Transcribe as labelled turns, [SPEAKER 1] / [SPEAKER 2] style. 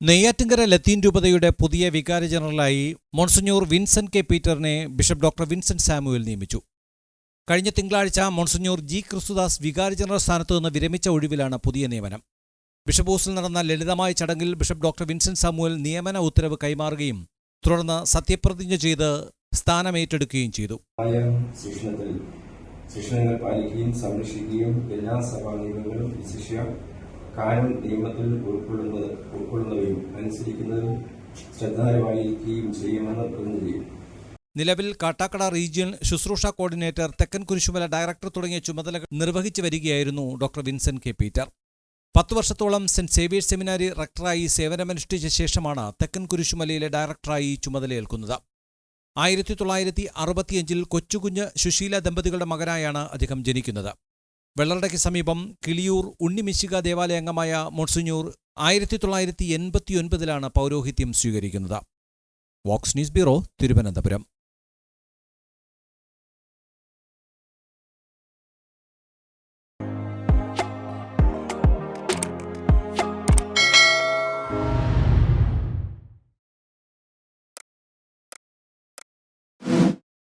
[SPEAKER 1] നെയ്യാറ്റിങ്കര ലത്തീൻ രൂപതയുടെ പുതിയ വികാരി ജനറലായി മോൺസഞ്ഞൂർ വിൻസെന്റ് കെ. പീറ്ററിനെ ബിഷപ്പ് ഡോക്ടർ വിൻസെന്റ് സാമുവൽ നിയമിച്ചു. കഴിഞ്ഞ തിങ്കളാഴ്ച മോൺസഞ്ഞൂർ ജി. ക്രിസ്തുദാസ് വികാരി ജനറൽ സ്ഥാനത്തു നിന്ന് വിരമിച്ച ഒഴിവിലാണ് പുതിയ നിയമനം. ബിഷപ്പ് ഹൗസിൽ നടന്ന ലളിതമായ ചടങ്ങിൽ ബിഷപ്പ് ഡോക്ടർ വിൻസെന്റ് സാമുവൽ നിയമന ഉത്തരവ് കൈമാറുകയും തുടർന്ന് സത്യപ്രതിജ്ഞ ചെയ്ത് സ്ഥാനമേറ്റെടുക്കുകയും ചെയ്തു.
[SPEAKER 2] ശിക്ഷണങ്ങൾ പാലിക്കുകയും സംരക്ഷിക്കുകയും എല്ലാ സഭാ നിയമങ്ങളും കാര്യം നിയമത്തിൽ ഉൾക്കൊള്ളുന്നത് ഉൾക്കൊള്ളുന്നവയും അനുസരിക്കുന്നതും ശ്രദ്ധാലുവായിരിക്കുകയും ചെയ്യുമെന്ന് പ്രതിജ്ഞ
[SPEAKER 1] നിലവിൽ കാട്ടാക്കട റീജിയൻ ശുശ്രൂഷ കോർഡിനേറ്റർ തെക്കൻ കുരിശുമല ഡയറക്ടർ തുടങ്ങിയ ചുമതലകൾ നിർവഹിച്ചു വരികയായിരുന്നു ഡോക്ടർ വിൻസെന്റ് കെ. പീറ്റർ. പത്തു വർഷത്തോളം സെന്റ് സേവിയേഴ്സ് സെമിനാരി റക്ടറായി സേവനമനുഷ്ഠിച്ച ശേഷമാണ് തെക്കൻ കുരിശുമലയിലെ ഡയറക്ടറായി ചുമതലയേൽക്കുന്നത്. ആയിരത്തി തൊള്ളായിരത്തി അറുപത്തിയഞ്ചിൽ കൊച്ചുകുഞ്ഞ് സുശീല ദമ്പതികളുടെ മകനായാണ് അദ്ദേഹം ജനിക്കുന്നത്. വെള്ളറടയ്ക്ക് സമീപം കിളിയൂർ ഉണ്ണിമിശിക ദേവാലയ അംഗമായ ആയിരത്തി തൊള്ളായിരത്തി എൺപത്തിയൊൻപതിലാണ് പൗരോഹിത്യം സ്വീകരിക്കുന്നത്. Vox news bureau Thiruvananthapuram.